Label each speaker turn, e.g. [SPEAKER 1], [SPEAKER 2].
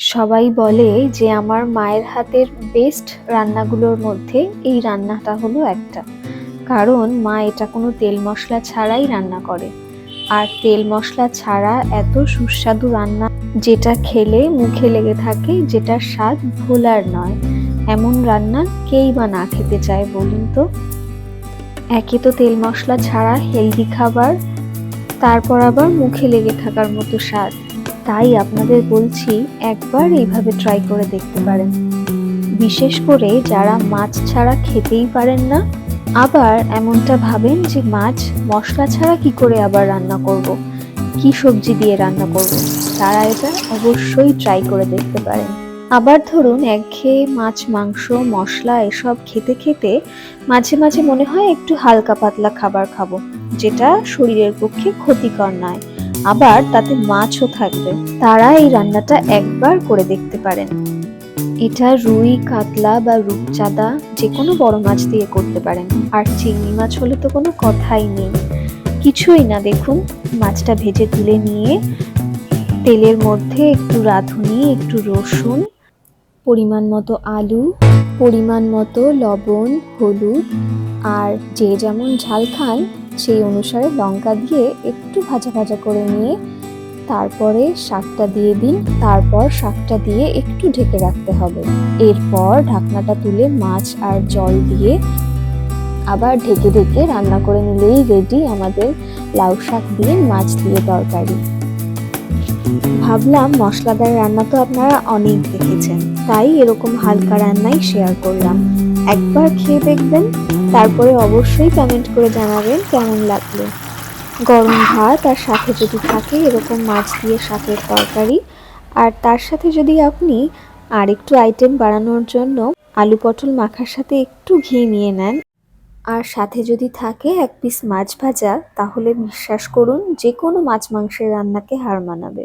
[SPEAKER 1] সবাই বলে যে আমার মায়ের হাতের বেস্ট রান্নাগুলোর মধ্যে এই রান্নাটা হলো একটা। কারণ মা এটা কোনো তেল মশলা ছাড়াই রান্না করে। আর তেল মশলা ছাড়া এত সুস্বাদু রান্না যেটা খেলে মুখে লেগে থাকে যেটার স্বাদ ভোলার নয়। এমন রান্না কেই বা না খেতে চায় বলুন তো? একে তো তেল মশলা ছাড়া হেলদি খাবার, তারপর আবার মুখে লেগে থাকার মতো স্বাদ। তাই আপনাদের বলছি একবার এইভাবে ট্রাই করে দেখতে পারেন বিশেষ করে যারা মাছ ছাড়া খেতেই পারেন না, আবার এমনটা ভাবেন যে মাছ মশলা ছাড়া কি করে আবার রান্না করব। কি সবজি দিয়ে রান্না করব। তারা এটা অবশ্যই ট্রাই করে দেখতে পারেন আবার ধরুন একঘেয়ে মাছ, মাংস, মশলা এসব খেতে খেতে মাঝে মাঝে মনে হয় একটু হালকা পাতলা খাবার খাব, যেটা শরীরের পক্ষে ক্ষতিকর নয় আবার তাতে মাছও থাকবে। তারা এই রান্নাটা একবার করে দেখতে পারেন। এটা রুই, কাতলা বা রূপচাঁদা যে কোনো বড় মাছ দিয়ে করতে পারেন। আর চিংড়ি মাছ হলে তো কোনো কথাই নেই। কিছুই না, দেখুন। মাছটা ভেজে তুলে নিয়ে তেলের মধ্যে একটু রাঁধুনি, একটু রসুন, পরিমাণ মতো আলু, পরিমাণ মতো লবণ, হলুদ, আর যে যেমন ঝাল খান সেই অনুসারে লঙ্কা দিয়ে একটু ভাজা ভাজা করে নিয়ে তারপরে শাকটা দিয়ে দিন। তারপর শাকটা দিয়ে একটু ঢেকে রাখতে হবে। এরপর ঢাকনাটা তুলে মাছ আর জল দিয়ে আবার ঢেকে ঢেকে রান্না করে নিলেই রেডি আমাদের লাউ শাক দিয়ে মাছ দিয়ে তরকারি। ভাবলাম মশলাদার রান্না তো আপনারা অনেক দেখেছেন, তাই এরকম হালকা রান্নাই শেয়ার করলাম। একবার খেয়ে দেখবেন, তারপরে অবশ্যই কমেন্ট করে জানাবেন কেমন লাগল। গরম ভাত আর সাথে যদি থাকে এরকম মাছ দিয়ে শাকের তরকারি, আর তার সাথে যদি আপনি আর একটু আইটেম বাড়ানোর জন্য আলু পটল মাখার সাথে একটু ঘি নিয়ে নেন, আর সাথে যদি থাকে এক পিস মাছ ভাজা, তাহলে বিশ্বাস করুন যে কোনো মাছ মাংসের রান্নাকে হার মানাবে।